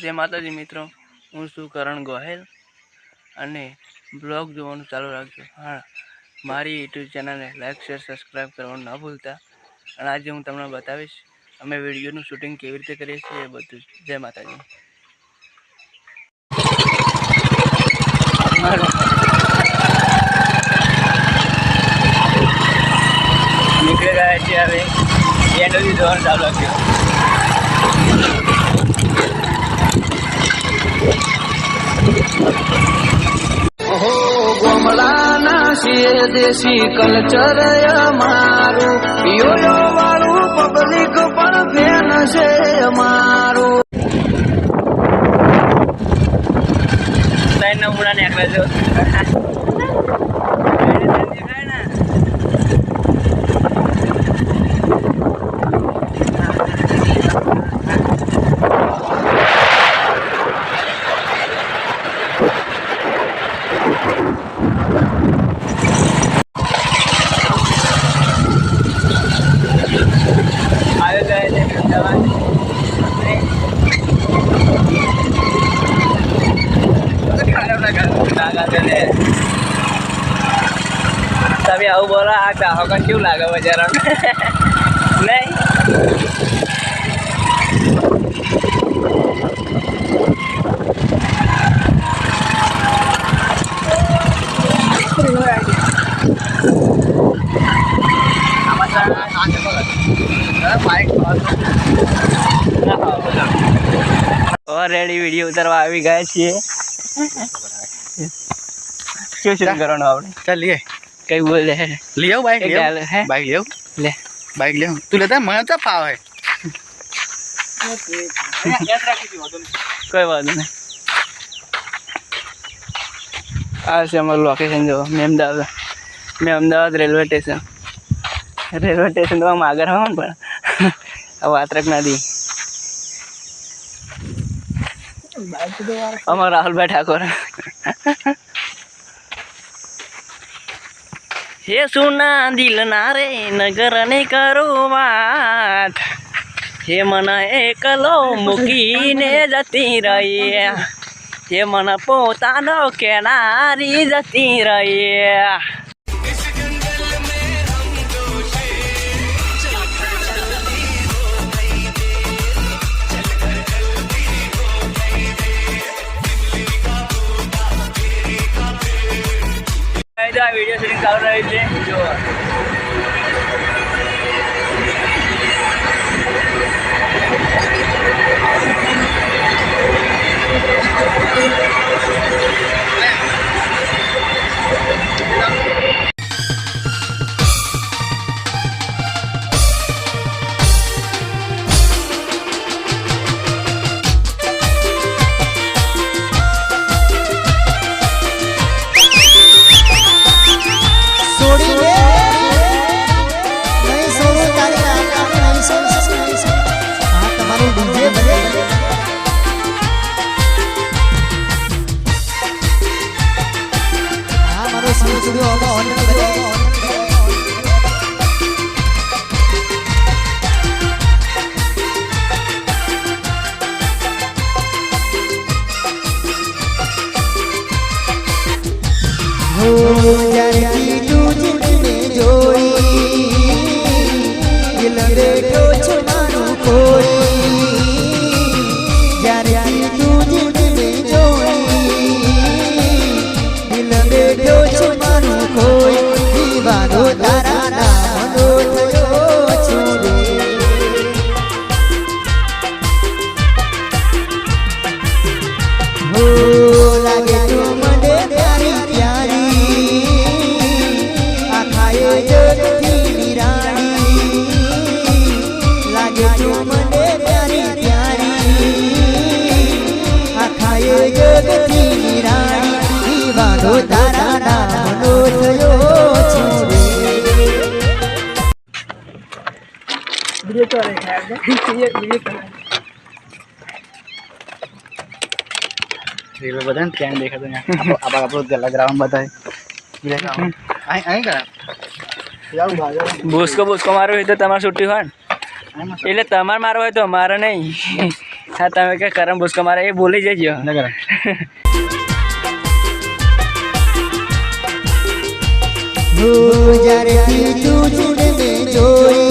જય માતાજી મિત્રો. હું છું કરણ ગોહેલ અને બ્લોગ જોવાનું ચાલુ રાખજો. હા, મારી યુટ્યુબ ચેનલને લાઈક, શેર સબસ્ક્રાઈબ કરવાનું ન ભૂલતા. અને આજે હું તમને બતાવીશ, અમે વિડીયોનું શૂટિંગ કેવી રીતે કરીએ છીએ એ બધું. જય માતાજી. નીકળી ગયા છે હવે. એન્ડોલી જોવાનું ચાલુ રાખ્યું છીએ દેશી કલ્ચર મારું. યોયો વાળું પબ્લિક પણ ફેન છે ત્રણ નમૂના નીકળે છે આવ્યો જાય છે અમદાવાદ તમે આવું બોલો આ ગ્રાહકોને કેવું લાગે બજારમાં? નહીં? ઓલરેડી વીડિયો ઉતારવા આવી ગયા છીએ. શું શું કરવાનું આપણે? ચાલ લઈએ કઈ બોલે? લઈ આવ બાઈક હે? બાઈક લઈ લે. બાઈક લઈ તું લેતા મને તો ફાવે. કોઈ વાંધો નહીં. આ છે અમારું લોકેશન જો. મેં અમદાવાદ મેં Ahmedabad railway station railway station તો આમ આગળ હોય પણ. આ વાત્રક નદી. અમારા રાહુલભાઈ ઠાકોર. હે સુના દિલ ના રે નગર ને કરો વાત. હે મને એકલો મૂકીને જતી રહી હે મને પોતાનો કેનારી જતી રહી આ વીડિયો શૂટિંગ ચાલુ રહ્યું aire. રેલવે બધા ને ત્યાં દેખાતો આપણો આપણો આપણો ગ્રાઉન્ડ બતાવે. અહીં અહીં કરા ભૂસકો ભૂસકો મારો હોય તો તમારે છૂટી હોય ને. એટલે તમારે મારો હોય તો મારો નહીં. હા તમે કે કરમ ભૂસકો મારે એ બોલી જજો. કરે તું જુને જોઈ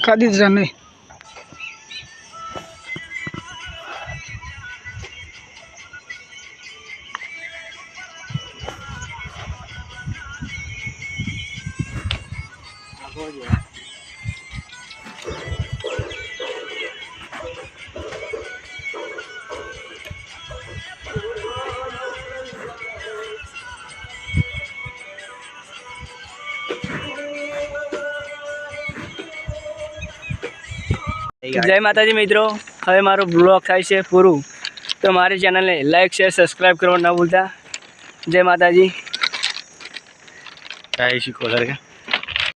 ખાધી છે નહીં જય માતાજી. મિત્રો. હવે મારું બ્લોગ થાય છે પૂરું. તો મારી ચેનલને લાઈક શેર સબસ્ક્રાઈબ કરવા ન ભૂલતા. જય માતાજી. કાંઈ શીખો સર કે.